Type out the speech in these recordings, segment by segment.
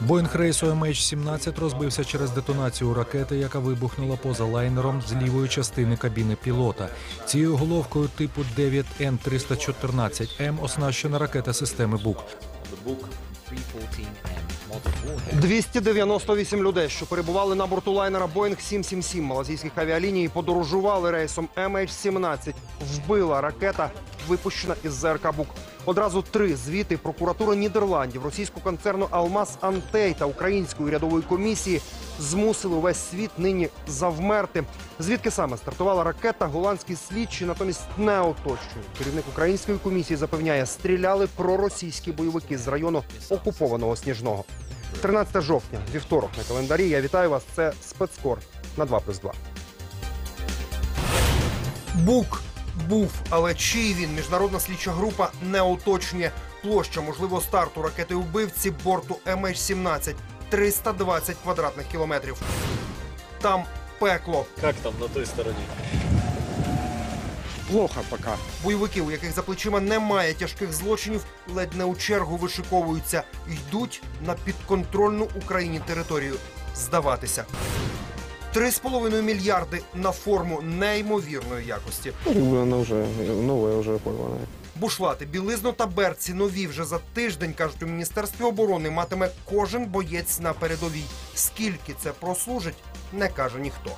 Боїнг рейсу MH17 розбився через детонацію ракети, яка вибухнула поза лайнером з лівої частини кабіни пілота. Цією головкою типу 9N314М оснащена ракета системи БУК. the book 314M model warhead 298 людей, що перебували на борту лайнера Boeing 777 малазійських авіаліній, подорожували рейсом MH17. Вбила ракета, випущена із ЗРК «Бук». Одразу три звіти прокуратури Нідерландів, російського концерну Алмаз Антей та української рядової комісії змусили увесь світ нині завмерти. Звідки саме стартувала ракета, голландські слідчі натомість не оточують. Керівник української комісії запевняє, стріляли проросійські бойовики з району окупованого Сніжного. 13 жовтня, вівторок на календарі. Я вітаю вас. Це спецкор на 2 плюс 2. Бук був, але чий він міжнародна слідча група не уточнює. Площа можливого старту ракети вбивці борту MH17 – 320 квадратних кілометрів. Там пекло. Как там на той стороне? Плохо пока. Бойовики, у яких за плечима немає тяжких злочинів, ледь не у чергу вишиковуються, йдуть на підконтрольну Україні територію. Здаватися. Три з половиною мільярди на форму неймовірної якості. Вона вже нова, вже порвана. Бушлати, білизну та берці нові вже за тиждень, кажуть у міністерстві оборони, матиме кожен боєць на передовій. Скільки це прослужить, не каже ніхто.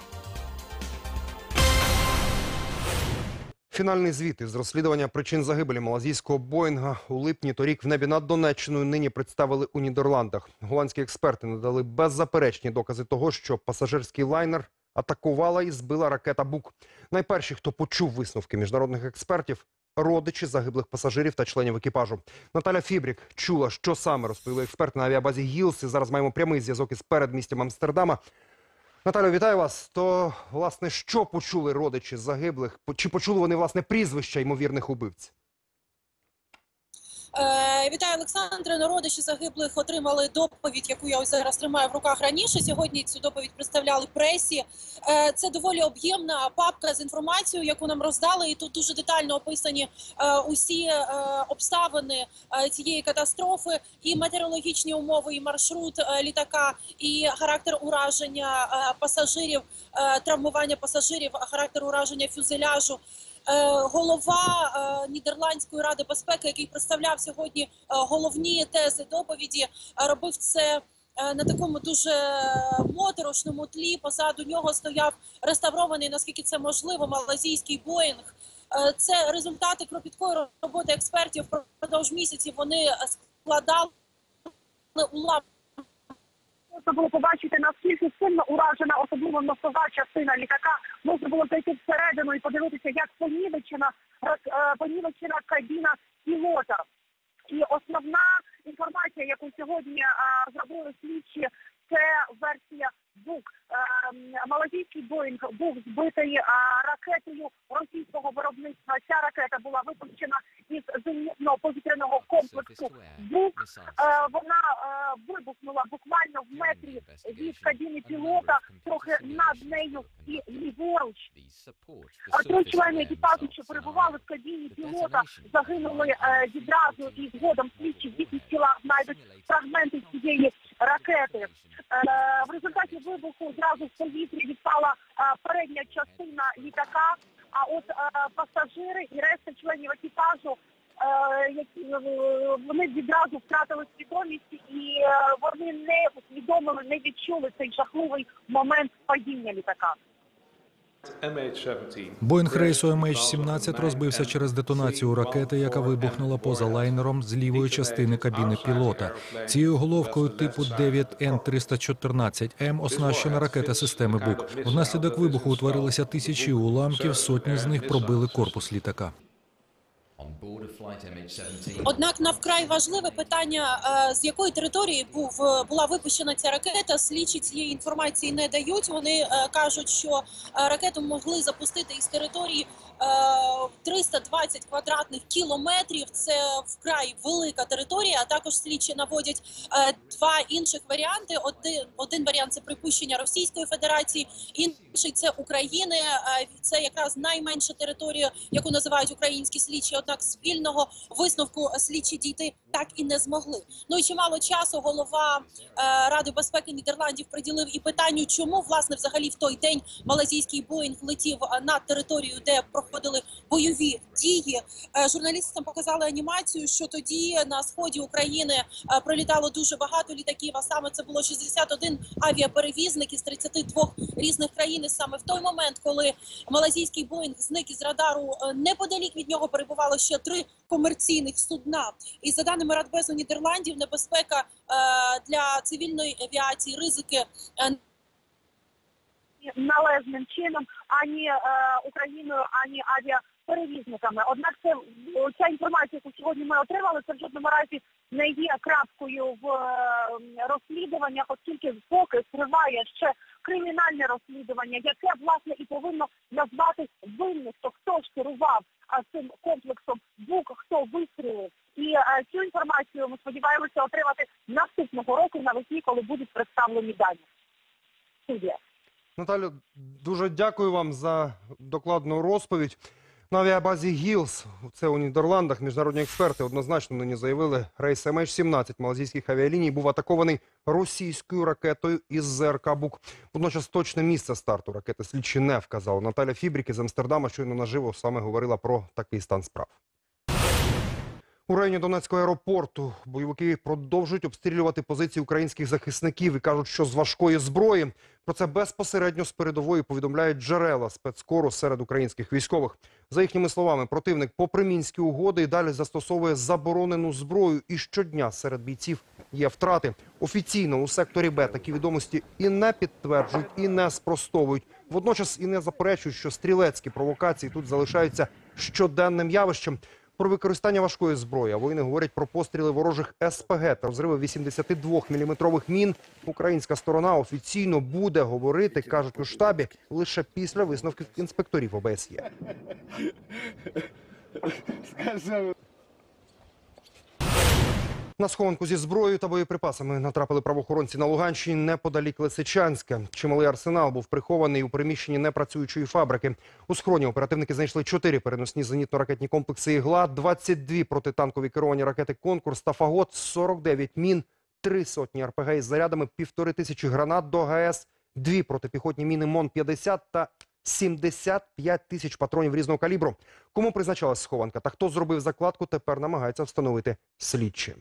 Фінальний звіт із розслідування причин загибелі малазійського Боїнга у липні торік в небі над Донеччиною нині представили у Нідерландах. Голландські експерти надали беззаперечні докази того, що пасажирський лайнер атакувала і збила ракета Бук. Найперші, хто почув висновки міжнародних експертів, родичі загиблих пасажирів та членів екіпажу. Наталя Фібрік чула, що саме розповіли експерти на авіабазі Гілс. І зараз маємо прямий зв'язок із передмістям Амстердама. Наталю, вітаю вас. То, власне, що почули родичі загиблих? Чи почули вони, власне, прізвища ймовірних убивців? Е, Вітаю, Олександре. Народичі загиблих отримали доповідь, яку я ось зараз тримаю в руках раніше. Сьогодні цю доповідь представляли пресі. Е, Це доволі об'ємна папка з інформацією, яку нам роздали, і тут дуже детально описані е, усі обставини цієї катастрофи, і метеорологічні умови, і маршрут літака, і характер ураження пасажирів, травмування пасажирів, характер ураження фюзеляжу. Е, голова е, Нідерландської ради безпеки, який представляв сьогодні е, головні тези доповіді, робив це. На такому дуже моторошному тлі позаду нього стояв реставрований, наскільки це можливо, малазійський Боїнг. Це результати кропіткої роботи експертів впродовж місяців. Вони складали уламки Можна було побачити, наскільки сильно уражена, особливо носова частина літака. Можна було зайти всередину і подивитися, як понівечена, е, понівечена кабіна пілота. І основна інформація, яку сьогодні е, зробили слідчі, це версія БУК. Е, Малазійський Боїнг був збитий е, ракетою російського виробництва. Ця ракета була випущена із зенітного повітряного комплексу БУК. Е, Вона е, вибухнула буквально в метрі від кабіни пілота, трохи над нею і ліворуч. Три члени екіпажу, що перебували в кабіні пілота, загинули відразу і згодом слідчі їхніх тілах знайдуть фрагменти цієї ракети. Е, в результаті вибуху зразу в повітрі відпала е, передня частина літака. А от е, пасажири і решта членів екіпажу, які вони відразу втратили свідомість і вони не усвідомили, не відчули цей жахливий момент падіння літака. MH17 Боїнг рейсу MH17 розбився через детонацію ракети, яка вибухнула поза лайнером з лівої частини кабіни пілота. Цією головкою типу 9Н314М оснащена ракета системи БУК. Внаслідок вибуху утворилися тисячі уламків, сотні з них пробили корпус літака. Однак на вкрай важливе питання, е, з якої території був е, була випущена ця ракета. Слідчі цієї інформації не дають. Вони е, кажуть, що ракету могли запустити із території е, 320 квадратних кілометрів. Це вкрай велика територія. А також слідчі наводять два інших варіанти. Один один варіант це припущення Російської Федерації, інший це України. Це якраз найменша територія, яку називають українські слідчі. Однак спільного висновку слідчі дійти так і не змогли. Ну і чимало часу голова е, Ради безпеки Нідерландів приділив і питанню, чому власне взагалі в той день малазійський Боїнг летів е, на територію, де проходили бойові дії. Е, Журналістам показали анімацію, що тоді на сході України пролітало дуже багато літаків. А саме це було 61 авіаперевізник із 32 різних країн. І саме в той момент, коли малазійський Боїнг зник із радару, неподалік від нього перебувало ще три комерційних судна. І за даними Радбезу Нідерландів, небезпека е, для цивільної авіації, ризики е, належним чином ані е, Україною, ані авіаперевізниками. Однак це ця інформація, яку сьогодні ми отримали, це в жодному разі не є крапкою в е, розслідуваннях, оскільки поки триває ще кримінальне розслідування, яке власне і повинно назвати винних, то хто ж керував цим комплексом БУК, хто вистрілив. І е, цю інформацію ми сподіваємося отримати наступного року навесні, коли будуть представлені дані. Студія. Наталю, дуже дякую вам за докладну розповідь. На авіабазі Гілс, це у Нідерландах, міжнародні експерти однозначно нині заявили, рейс MH17 малазійських авіаліній був атакований російською ракетою із ЗРК «Бук». Водночас точне місце старту ракети слідчі не вказали. Наталя Фібрік із Амстердама щойно наживо саме говорила про такий стан справ. У районі Донецького аеропорту бойовики продовжують обстрілювати позиції українських захисників і кажуть, що з важкої зброї. Про це безпосередньо з передової повідомляють джерела спецкору серед українських військових. За їхніми словами, противник, попри мінські угоди, і далі застосовує заборонену зброю. І щодня серед бійців є втрати. Офіційно у секторі Б такі відомості і не підтверджують, і не спростовують. Водночас і не заперечують, що стрілецькі провокації тут залишаються щоденним явищем. Про використання важкої зброї. Воїни говорять про постріли ворожих СПГ та розриви 82-мм мін. Українська сторона офіційно буде говорити, кажуть у штабі, лише після висновків інспекторів ОБСЄ. На схованку зі зброєю та боєприпасами натрапили правоохоронці на Луганщині неподалік Лисичанська. Чималий арсенал був прихований у приміщенні непрацюючої фабрики. У схроні оперативники знайшли чотири переносні зенітно-ракетні комплекси «Ігла», 22 протитанкові керовані ракети «Конкурс» та «Фагот», 49 мін, три сотні РПГ із зарядами, півтори тисячі гранат до ГАЕС, дві протипіхотні міни МОН-50 та 75 тисяч патронів різного калібру. Кому призначалась схованка та хто зробив закладку, тепер намагається встановити слідчі.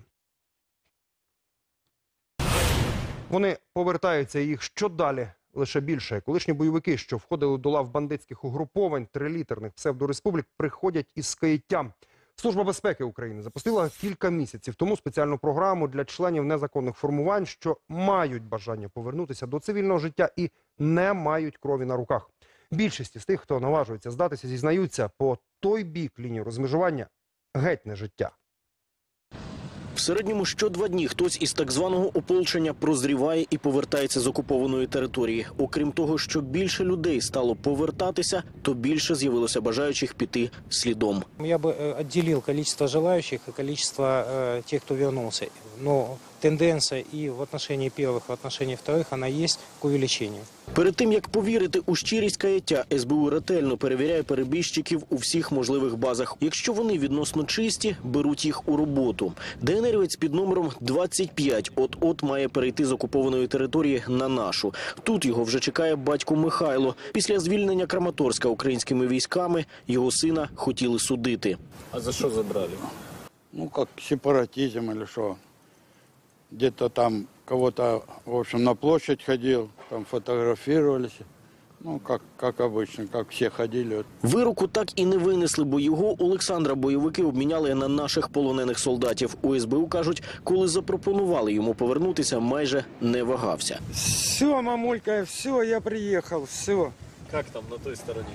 Вони повертаються їх що далі лише більше. Колишні бойовики, що входили до лав бандитських угруповань, трилітерних псевдореспублік, приходять із каяттям. Служба безпеки України запустила кілька місяців тому спеціальну програму для членів незаконних формувань, що мають бажання повернутися до цивільного життя і не мають крові на руках. Більшість із тих, хто наважується здатися, зізнаються по той бік лінії розмежування геть не життя. В середньому що два дні хтось із так званого ополчення прозріває і повертається з окупованої території. Окрім того, що більше людей стало повертатися, то більше з'явилося бажаючих піти слідом. Я бы э, отделил количество желающих и количество э, тех, кто вернулся. Но тенденция и в отношении первых, и в отношении вторых, она есть к увеличению. Перед тим як повірити у щирість каяття, СБУ ретельно перевіряє перебіжчиків у всіх можливих базах. Якщо вони відносно чисті, беруть їх у роботу. ДНРівець під номером 25 от-от має перейти з окупованої території на нашу. Тут його вже чекає батько Михайло. Після звільнення Краматорська українськими військами його сина хотіли судити. А за что забрали? ну, как сепаратизм или что. Где-то там кого-то, в общем, на площадь ходил, там фотографировались. Ну, как, как обычно, как все ходили. Вироку так і не винесли, бо його Олександра бойовики обміняли на наших полонених солдатів. У СБУ кажуть, коли запропонували йому повернутися, майже не вагався. Все, мамулька, все, я приехал, все. Как там на той стороне?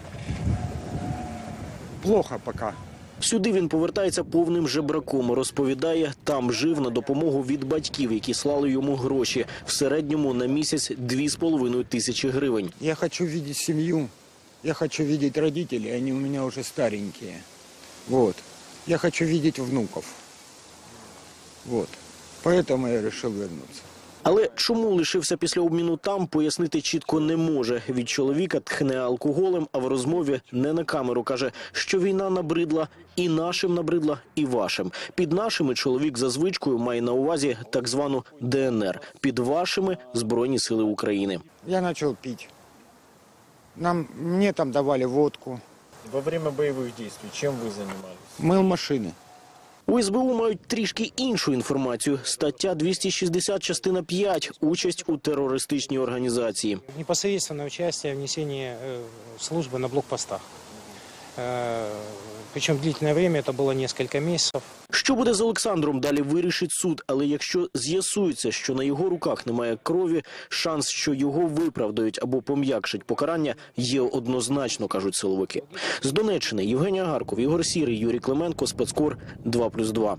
Плохо пока. Сюди він повертається повним жебраком. Розповідає, там жив на допомогу від батьків, які слали йому гроші. В середньому на місяць дві з половиною тисячі гривень. Я хочу видеть семью, я хочу видеть родителей, они у меня уже старенькие. Вот. Я хочу видеть внуков. Вот. Поэтому я решил вернуться. Але чому лишився після обміну там, пояснити чітко не може. Від чоловіка тхне алкоголем, а в розмові не на камеру каже, що війна набридла і нашим набридла, і вашим. Під нашими чоловік за звичкою має на увазі так звану ДНР. Під вашими збройні сили України. Я начал пить. Нам, мне там давали водку. Во время боевых действий чем вы занимались? Мыл машины. У СБУ мають трішки іншу інформацію. Стаття 260, частина 5. Участь у терористичній організації. Непосередньо участь в несении служби на блокпостах. Э, Причем длительное время, это было несколько месяцев. Що буде з Олександром, далі вирішить суд. Але якщо з'ясується, що на його руках немає крові, шанс, що його виправдають або пом'якшать покарання, є однозначно, кажуть силовики. З Донеччини Євгенія Гарков, Ігор Сірий, Юрій Клименко, спецкор 2+,2.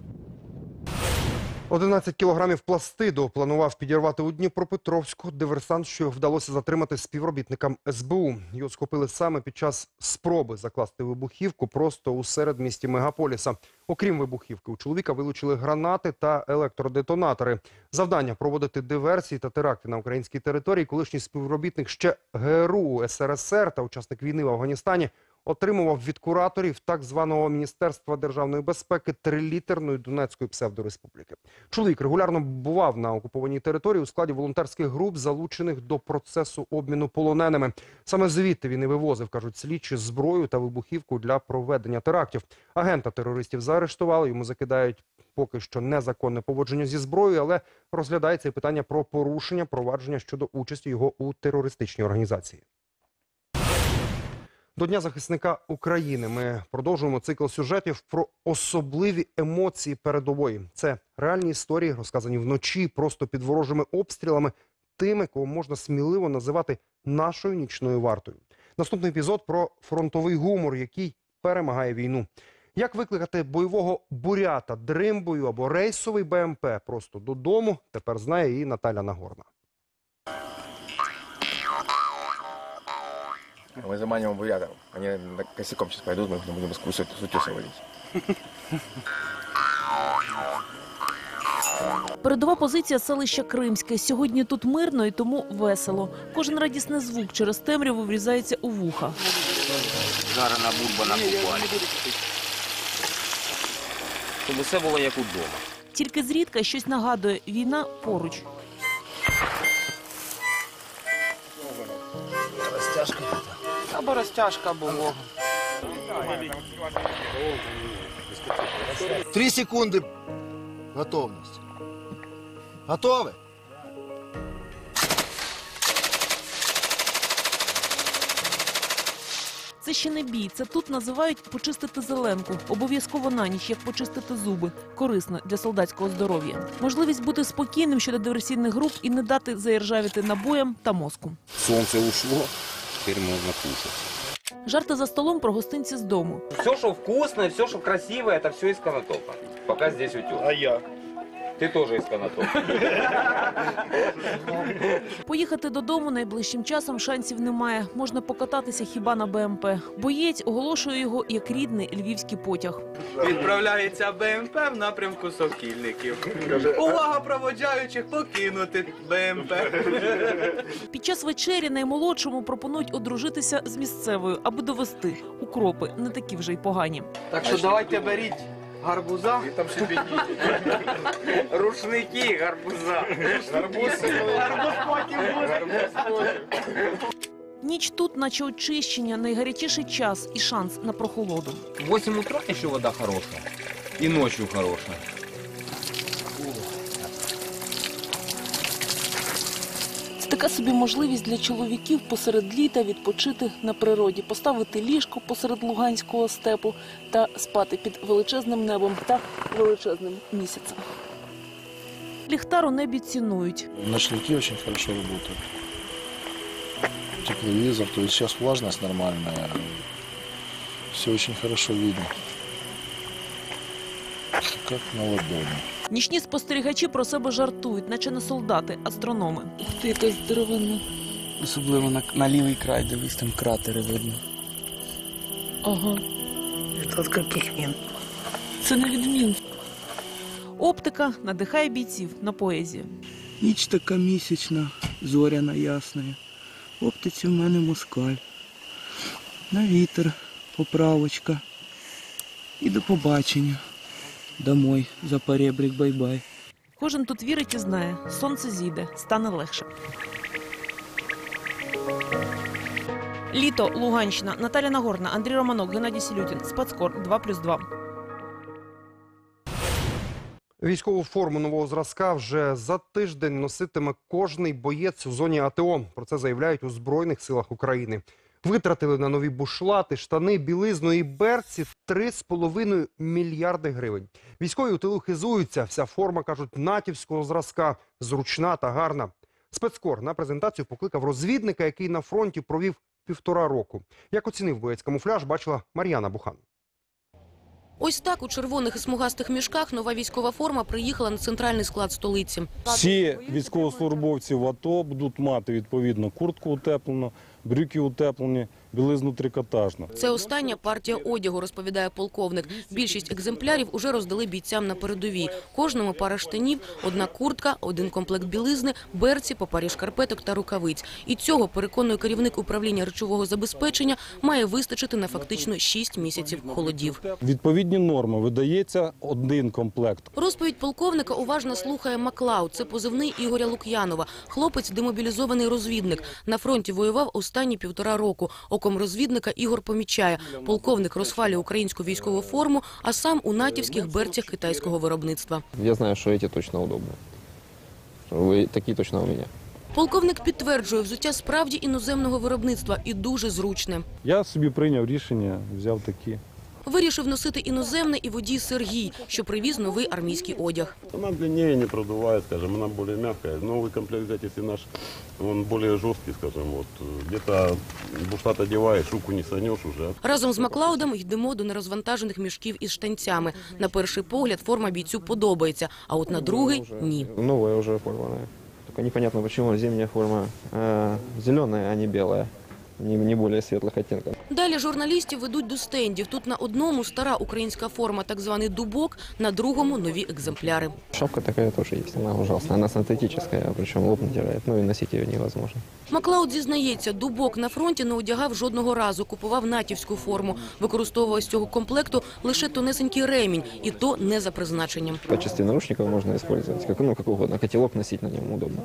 11 кілограмів пластиду планував підірвати у Дніпропетровську диверсант, що вдалося затримати співробітникам СБУ. Його схопили саме під час спроби закласти вибухівку просто у середмісті мегаполіса. Окрім вибухівки, у чоловіка вилучили гранати та електродетонатори. Завдання проводити диверсії та теракти на українській території. Колишній співробітник ще ГРУ СРСР та учасник війни в Афганістані отримував від кураторів так званого Міністерства державної безпеки трилітерної Донецької псевдореспубліки. Чоловік регулярно бував на окупованій території у складі волонтерських груп, залучених до процесу обміну полоненими. Саме звідти він і вивозив, кажуть слідчі, зброю та вибухівку для проведення терактів. Агента терористів заарештували, йому закидають поки що незаконне поводження зі зброєю, але розглядається і питання про порушення провадження щодо участі його у терористичній організації. До Дня захисника України ми продовжуємо цикл сюжетів про особливі емоції передової. Це реальні історії, розказані вночі, просто під ворожими обстрілами, тими, кого можна сміливо називати нашою нічною вартою. Наступний епізод про фронтовий гумор, який перемагає війну. Як викликати бойового бурята дримбою або рейсовий БМП просто додому? Тепер знає і Наталя Нагорна. Мы заманиваем бурятов. Они на- косяком сейчас пойдут, мы их будем с с утеса валить. Передова позиція селища Кримське. Сьогодні тут мирно і тому весело. Кожен радісний звук через темряву врізається у вуха. Зараз на бурба накупали. Щоб усе було як удома. Тільки зрідка щось нагадує війна поруч. Або розтяжка, або вогонь. Три секунди. Готовність. Готові? Це ще не бій. Це тут називають почистити зеленку. Обов'язково на ніч, як почистити зуби. Корисно для солдатського здоров'я. Можливість бути спокійним щодо диверсійних груп і не дати заіржавіти набоям та мозку. Сонце ушло, тепер можна кушати. Жарти за столом про гостинці з дому. Все, що вкусне, все, що красиве, це все із Конотопа. Поки здесь утюг. А я? Ты тоже из Конотопа. Поїхати додому найближчим часом шансів немає. Можна покататися хіба на БМП. Боєць оголошує його як рідний львівський потяг. Відправляється БМП в напрямку Сокільників. Увага проводжаючих покинути БМП. Під час вечері наймолодшому пропонують одружитися з місцевою, аби довести укропи не такі вже й погані. Так що давайте беріть гарбуза. Там ще Рушники, гарбуза. Гарбуз потім буде. Ніч тут, наче очищення, найгарячіший час і шанс на прохолоду. В 8 утра якщо вода хороша. І ночью хорошая. Така собі можливість для чоловіків посеред літа відпочити на природі, поставити ліжко посеред луганського степу та спати під величезним небом та величезним місяцем. Ліхтар у небі цінують. Ночники очень хорошо работают. Тепловизор, то есть сейчас влажность нормальная. Все очень хорошо видно. Как на ладони. Нічні спостерігачі про себе жартують, наче не солдати, астрономи. Ух ти, якась деревина. Особливо на, на лівий край, дивись, там кратери видно. Ага. Тут яких він? Це не відмін. Оптика надихає бійців на поезію. Ніч така місячна, зоряна ясна. В оптиці в мене москаль. На вітер, поправочка. І до побачення. Домой, за поребрик, бай-бай. Кожен тут вірить і знає, сонце зійде, стане легше. Літо, Луганщина, Наталя Нагорна, Андрій Романок, Геннадій Сілютін, Спецкор 2+,2. Військову форму нового зразка вже за тиждень носитиме кожний боєць у зоні АТО. Про це заявляють у Збройних силах України. Витратили на нові бушлати, штани, білизну і берці 3,5 мільярди гривень. Військові у тилу хизуються. Вся форма, кажуть, натівського зразка, зручна та гарна. Спецкор на презентацію покликав розвідника, який на фронті провів півтора року. Як оцінив боєць камуфляж, бачила Мар'яна Бухан. Ось так у червоних і смугастих мішках нова військова форма приїхала на центральний склад столиці. Всі військовослужбовці в АТО будуть мати відповідно куртку утеплену, брюки утеплені, білизну трикотажну. Це остання партія одягу, розповідає полковник. Більшість екземплярів уже роздали бійцям на передовій. Кожному пара штанів, одна куртка, один комплект білизни, берці, по парі шкарпеток та рукавиць. І цього, переконує керівник управління речового забезпечення, має вистачити на фактично 6 місяців холодів. Відповідні норми видається один комплект. Розповідь полковника уважно слухає Маклауд. Це позивний Ігоря Лук'янова. Хлопець демобілізований розвідник. На фронті воював останні півтора року Оком розвідника Ігор помічає. Полковник розхвалює українську військову форму, а сам у натівських берцях китайського виробництва. Я знаю, что эти точно удобны. Вы такие точно у меня. Полковник підтверджує, взуття справді іноземного виробництва і дуже зручне. Я собі прийняв рішення, взяв такі. Вирішив носити іноземне і водій Сергій, що привіз новий армійський одяг. Она длиннее, не продувает, скажем, она более мягкая. Новый комплект взять, наш, он более жесткий, скажем, вот. Где-то бушлат одеваешь, руку не санешь уже. Разом з Маклаудом йдемо до нерозвантажених мішків із штанцями. На перший погляд форма бійцю подобається, а от на другий – ні. Новая уже порванная. Только непонятно, почему зимняя форма э, зеленая, а не белая. Не, не более светлых оттенков. Далі журналістів ведуть до стендів. Тут на одному стара українська форма, так званий дубок, на другому – нові екземпляри. Шапка такая тоже есть, она ужасная. Она синтетическая, причем лоб натирает. Ну и носить ее невозможно. Маклауд зізнається, дубок на фронті не одягав жодного разу, купував натівську форму. Використовував з цього комплекту лише тонесенький ремінь, і то не за призначенням. В качестве наручников можно использовать, как, ну, как угодно. Котелок носить на нем удобно.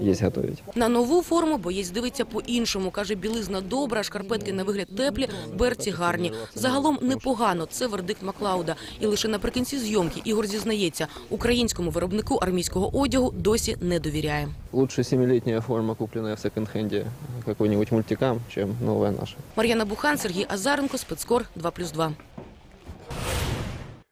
Есть готовить. На нову форму боєць дивиться по-іншому. Каже, білизна добра, шкарпетки на вигляд теплі, берці гарні. Загалом непогано, це вердикт Маклауда. І лише наприкінці зйомки Ігор зізнається, українському виробнику армійського одягу досі не довіряє. Лучше семилетняя форма, купленная в секонд-хенде какой-нибудь мультикам, чем новая наша. Мар'яна Бухан, Сергій Азаренко, Спецкор 2+,2.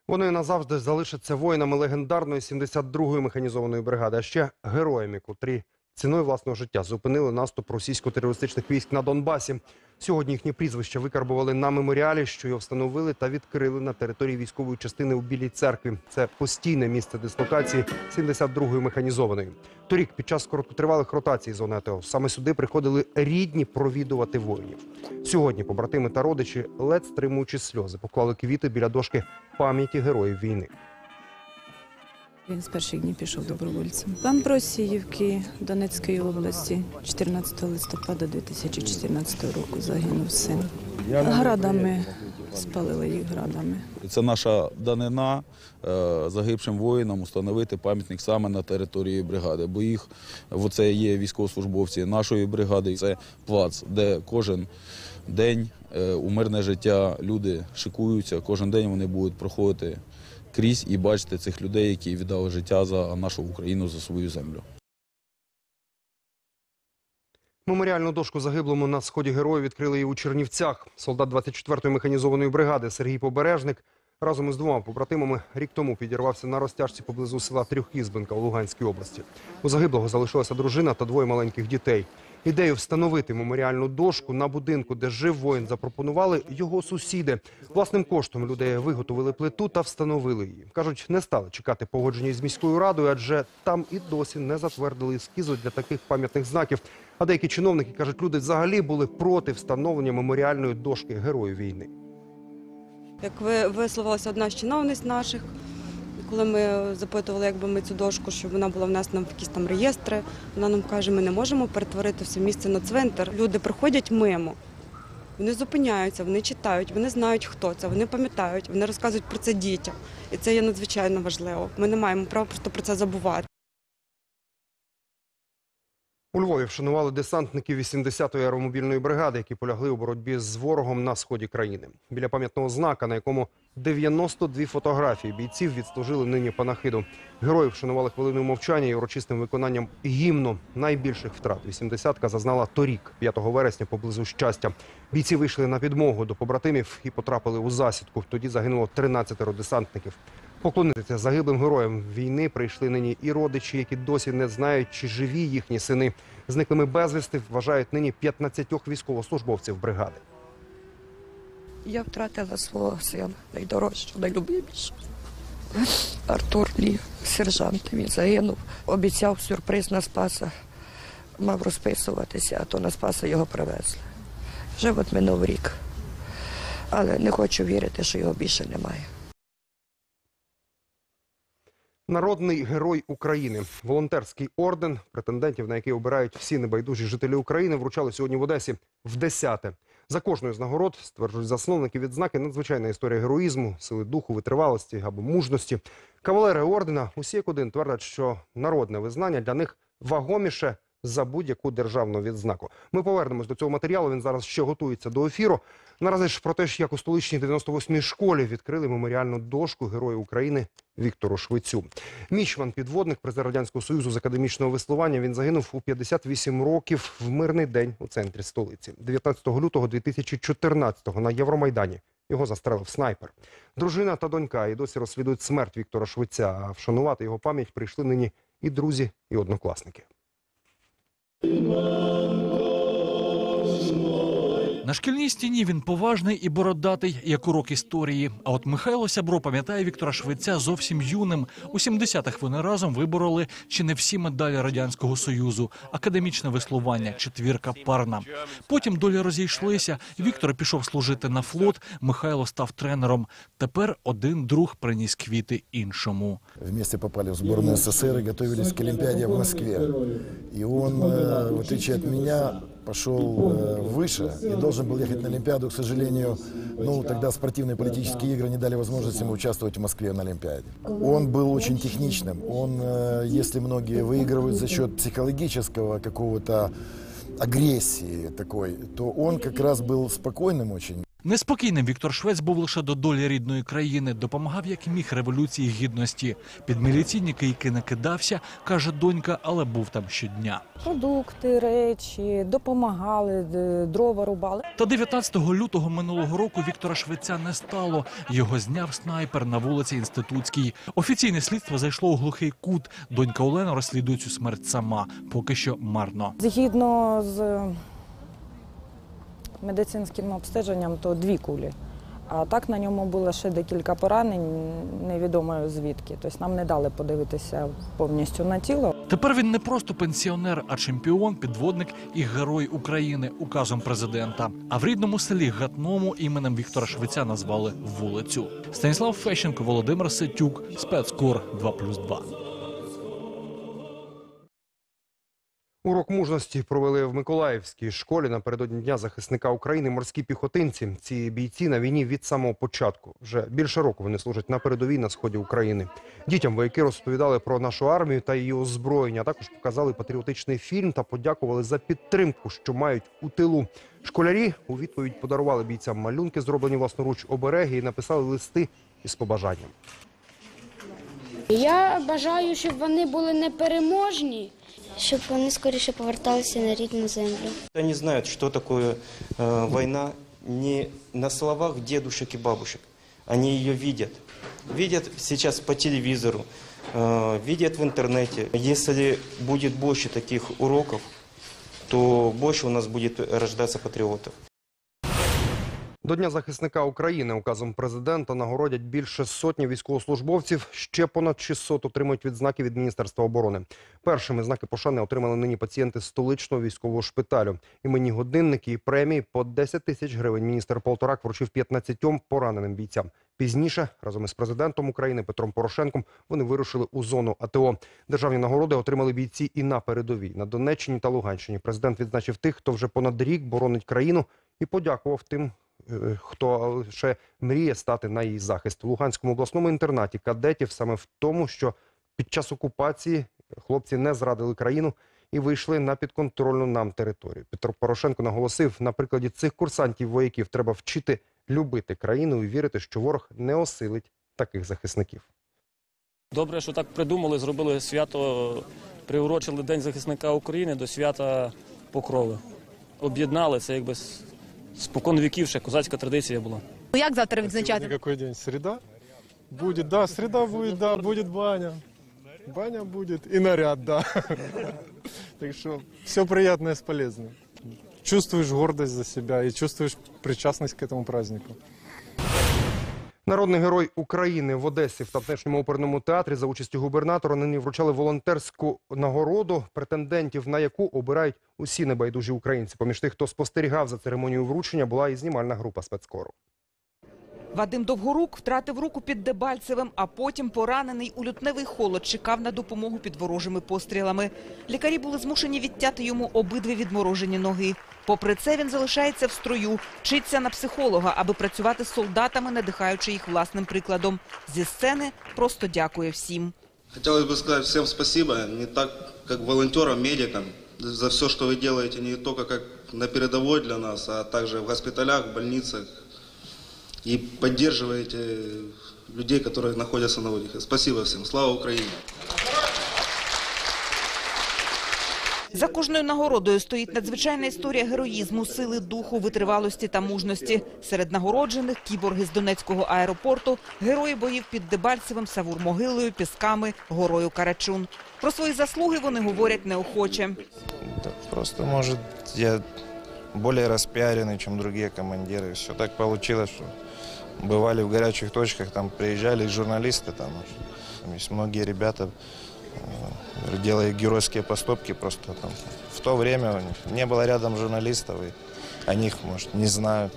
Вони назавжди залишаться воїнами легендарної 72-ї механізованої бригади, а ще героями, котрі ціною власного життя зупинили наступ російсько-терористичних військ на Донбасі. Сьогодні їхні прізвища викарбували на меморіалі, що його встановили та відкрили на території військової частини у Білій церкві. Це постійне місце дислокації 72-ї механізованої. Торік під час короткотривалих ротацій зони АТО саме сюди приходили рідні провідувати воїнів. Сьогодні побратими та родичі, ледь стримуючи сльози, поклали квіти біля дошки пам'яті героїв війни. Він з перших днів пішов добровольцем. Амбросіївки Донецької області 14 листопада 2014 року загинув син. Градами спалили їх градами. Це наша данина е, загибшим воїнам установити пам'ятник саме на території бригади, бо їх це є військовослужбовці нашої бригади. Це плац, де кожен день е, у мирне життя люди шикуються. Кожен день вони будуть проходити крізь і бачити цих людей, які віддали життя за нашу Україну, за свою землю. Меморіальну дошку загиблому на сході героїв відкрили і у Чернівцях. Солдат 24-ї механізованої бригади Сергій Побережник разом із двома побратимами рік тому підірвався на розтяжці поблизу села Трьохізбинка у Луганській області. У загиблого залишилася дружина та двоє маленьких дітей. Ідею встановити меморіальну дошку на будинку, де жив воїн, запропонували його сусіди. Власним коштом людей виготовили плиту та встановили її. Кажуть, не стали чекати погодження з міською радою, адже там і досі не затвердили ескізу для таких пам'ятних знаків. А деякі чиновники кажуть, люди взагалі були проти встановлення меморіальної дошки героїв війни. Як ви висловилася одна з чиновниць наших, коли ми запитували, якби ми цю дошку, щоб вона була внесена в якісь там реєстри, вона нам каже, ми не можемо перетворити все місце на цвинтар. Люди приходять мимо. Вони зупиняються, вони читають, вони знають, хто це, вони пам'ятають, вони розказують про це дітям. І це є надзвичайно важливо. Ми не маємо права просто про це забувати. У Львові вшанували десантників 80-ї аеромобільної бригади, які полягли у боротьбі з ворогом на сході країни. Біля пам'ятного знака, на якому 92 фотографії бійців відслужили нині панахиду. Героїв вшанували хвилиною мовчання і урочистим виконанням гімну. Найбільших втрат 80-ка зазнала торік, 5 вересня, поблизу щастя. Бійці вийшли на підмогу до побратимів і потрапили у засідку. Тоді загинуло 13 десантників. Поклонитися загиблим героям війни прийшли нині і родичі, які досі не знають, чи живі їхні сини. Зниклими безвісти вважають нині 15 військовослужбовців бригади. Я втратила свого сина, найдорожчого, найлюбимішого. Артур Лі, сержант, він загинув. Обіцяв сюрприз на Спаса. Мав розписуватися, а то на Спаса його привезли. Вже от минув рік. Але не хочу вірити, що його більше немає. Народний герой України, волонтерський орден, претендентів, на який обирають всі небайдужі жителі України, вручали сьогодні в Одесі в десяте. За кожною з нагород стверджують засновники відзнаки надзвичайна історія героїзму, сили духу, витривалості або мужності. Кавалери ордена усі як один твердять, що народне визнання для них вагоміше за будь-яку державну відзнаку. Ми повернемось до цього матеріалу. Він зараз ще готується до ефіру. Наразі ж про те, як у столичній 98-й школі відкрили меморіальну дошку Герою України Віктору Швецю. Мічман, підводник, президент радянського союзу з академічного веслування. Він загинув у 58 років в мирний день у центрі столиці, 19 лютого 2014-го на Євромайдані. Його застрелив снайпер. Дружина та донька і досі розслідують смерть Віктора Швеця. А вшанувати його пам'ять прийшли нині і друзі, і однокласники. На шкільній стіні він поважний і бородатий, як урок історії. А от Михайло Сябро пам'ятає Віктора Швеця зовсім юним. У 70-х вони разом вибороли чи не всі медалі радянського союзу, академічне веслування, четвірка парна. Потім долі розійшлися. Віктор пішов служити на флот. Михайло став тренером. Тепер один друг приніс квіти іншому. Вместе попали в сборную СССР и готовились к Олимпиаде в Москве. И он, э, в отличие от меня, пошел э, выше и должен был ехать на Олимпиаду. К сожалению, ну, тогда спортивные политические игры не дали возможности ему участвовать в Москве на Олимпиаде. Он был очень техничным. Он, э, если многие выигрывают за счет психологического какого-то агрессии такой, то он как раз был спокойным очень. Неспокійним Віктор Швець був лише до долі рідної країни, допомагав як міг революції гідності. Під міліційні кийки не кидався, каже донька, але був там щодня. Продукти, речі, допомагали, дрова рубали. Та 19 лютого минулого року Віктора Швеця не стало. Його зняв снайпер на вулиці Інститутській. Офіційне слідство зайшло у глухий кут. Донька Олена розслідує цю смерть сама, поки що марно. Згідно з медицинським обстеженням, то дві кулі. А так на ньому було ще декілька поранень, невідомо звідки. Тобто нам не дали подивитися повністю на тіло. Тепер він не просто пенсіонер, а чемпіон, підводник і герой України указом президента. А в рідному селі Гатному іменем Віктора Швеця назвали вулицю. Станіслав Фещенко, Володимир Сетюк, спецкор 2+,2. Урок мужності провели в Миколаївській школі напередодні Дня захисника України морські піхотинці. Ці бійці на війні від самого початку. Вже більше року вони служать на передовій на сході України. Дітям вояки розповідали про нашу армію та її озброєння. а Також показали патріотичний фільм та подякували за підтримку, що мають у тилу. Школярі у відповідь подарували бійцям малюнки, зроблені власноруч обереги, і написали листи із побажанням. Я бажаю, щоб вони були непереможні, щоб вони скоріше поверталися на рідну землю. Они знают, что такое э, война не на словах дедушек и бабушек. Они ее видят. Видят сейчас по телевизору, э, видят в интернете. Если будет больше таких уроков, то больше у нас будет рождаться патриотов. До Дня захисника України указом президента нагородять більше сотні військовослужбовців. Ще понад 600 отримують відзнаки від Міністерства оборони. Першими знаки пошани отримали нині пацієнти столичного військового шпиталю. Імені годинники і премії по 10 тисяч гривень. Міністр Полторак вручив 15 пораненим бійцям. Пізніше разом із президентом України Петром Порошенком вони вирушили у зону АТО. Державні нагороди отримали бійці і на передовій на Донеччині та Луганщині. Президент відзначив тих, хто вже понад рік боронить країну, і подякував тим, хто лише мріє стати на її захист. У Луганському обласному інтернаті кадетів саме в тому, що під час окупації хлопці не зрадили країну і вийшли на підконтрольну нам територію. Петро Порошенко наголосив, на прикладі цих курсантів вояків треба вчити любити країну і вірити, що ворог не осилить таких захисників. Добре, що так придумали, зробили свято, приурочили День захисника України до свята Покрови. Об'єднали це якби спокон віків, ще козацька традиція була. Ну, Як завтра відзначати? Який день? Середа? Буде, да, середа буде, да, буде баня. Баня буде і наряд, да. Так що все приємне і полезне. Чувствуєш гордость за себе і чувствуєш причасність к этому празднику. Народний герой України в Одесі в тамтешньому оперному театрі за участю губернатора нині вручали волонтерську нагороду, претендентів на яку обирають усі небайдужі українці. Поміж тих, хто спостерігав за церемонією вручення, була і знімальна група спецкору. Вадим Довгорук втратив руку під Дебальцевим, а потім поранений у лютневий холод чекав на допомогу під ворожими пострілами. Лікарі були змушені відтяти йому обидві відморожені ноги. Попри це, він залишається в строю, вчиться на психолога, аби працювати з солдатами, надихаючи їх власним прикладом. Зі сцени просто дякує всім. Хотелось бы сказать всем спасибо, не так как волонтерам, медикам, за все, что вы делаете не только как на передовой для нас, а также в госпиталях, в больницах И поддерживаете людей, которые находятся на отдыхе. Спасибо всем. Слава Украине! За кожною нагородою стоїть надзвичайна історія героїзму, сили духу, витривалості та мужності. Серед нагороджених кіборги з Донецького аеропорту, герої боїв під Дебальцевим, Савур-Могилою, Пісками, горою Карачун. Про свої заслуги вони говорять неохоче. Да просто, может, я более распиаренный, чем другие командиры. Все так получилось, что бывали в горячих точках, там приезжали и журналисты, там, там есть многие ребята, э, делая геройские поступки, просто там в то время у них не было рядом журналистов, и о них, может, не знают.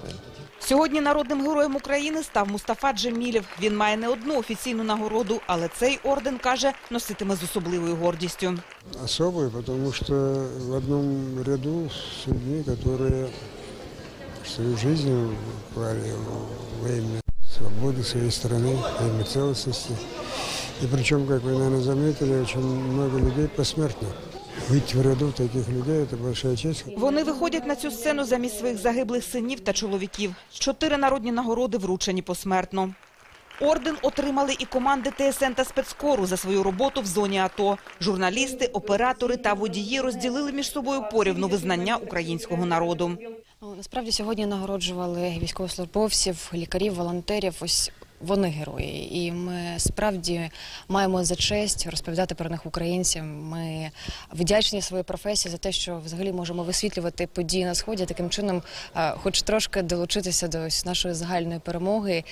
Сьогодні народним героєм України став Мустафа Джемілєв. Він має не одну офіційну нагороду, але цей орден, каже, носитиме з особливою гордістю. особый, потому что в одном ряду с людьми, которые свою жизнь клали во имя свободы своей страны, во имя целостности. И причем, как вы, наверное, заметили, очень много людей посмертно. Выйти в ряду таких людей – это большая честь. Вони виходять на цю сцену замість своїх загиблих синів та чоловіків. Чотири народні нагороди вручені посмертно. Орден отримали і команди ТСН та спецкору за свою роботу в зоні АТО. Журналісти, оператори та водії розділили між собою порівну визнання українського народу. Ну, Насправді сьогодні нагороджували військовослужбовців, лікарів, волонтерів. Ось вони герої, і ми справді маємо за честь розповідати про них українцям. Ми вдячні своїй професії за те, що взагалі можемо висвітлювати події на сході, таким чином, е, хоч трошки долучитися до ось нашої загальної перемоги.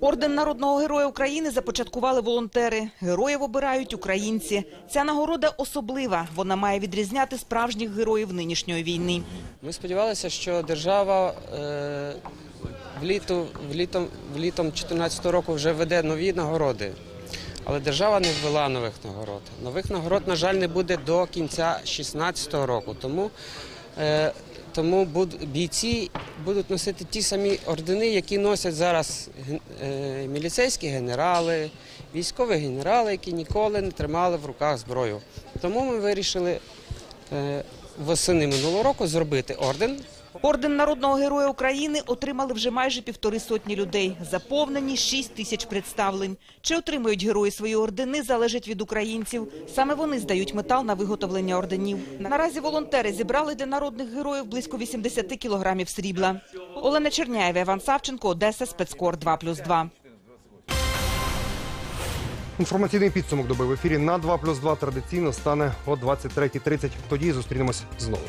Орден народного героя України започаткували волонтери. Героїв обирають українці. Ця нагорода особлива. Вона має відрізняти справжніх героїв нинішньої війни. Ми сподівалися, що держава е, влітом, влітом 2014 року вже веде нові нагороди. Але держава не ввела нових нагород. Нових нагород, на жаль, не буде до кінця 2016 року. Тому, е, тому бійці будуть носити ті самі ордени, які носять зараз е, міліцейські генерали, військові генерали, які ніколи не тримали в руках зброю. Тому ми вирішили е, восени минулого року зробити орден. Орден народного героя України отримали вже майже півтори сотні людей. Заповнені 6 тисяч представлень. Чи отримують герої свої ордени, залежить від українців. Саме вони здають метал на виготовлення орденів. Наразі волонтери зібрали для народних героїв близько 80 кілограмів срібла. Олена Черняєва, Іван Савченко, Одеса, спецкор 2+,2. Інформаційний підсумок доби в ефірі на 2 плюс 2 традиційно стане о 23.30. Тоді зустрінемось знову.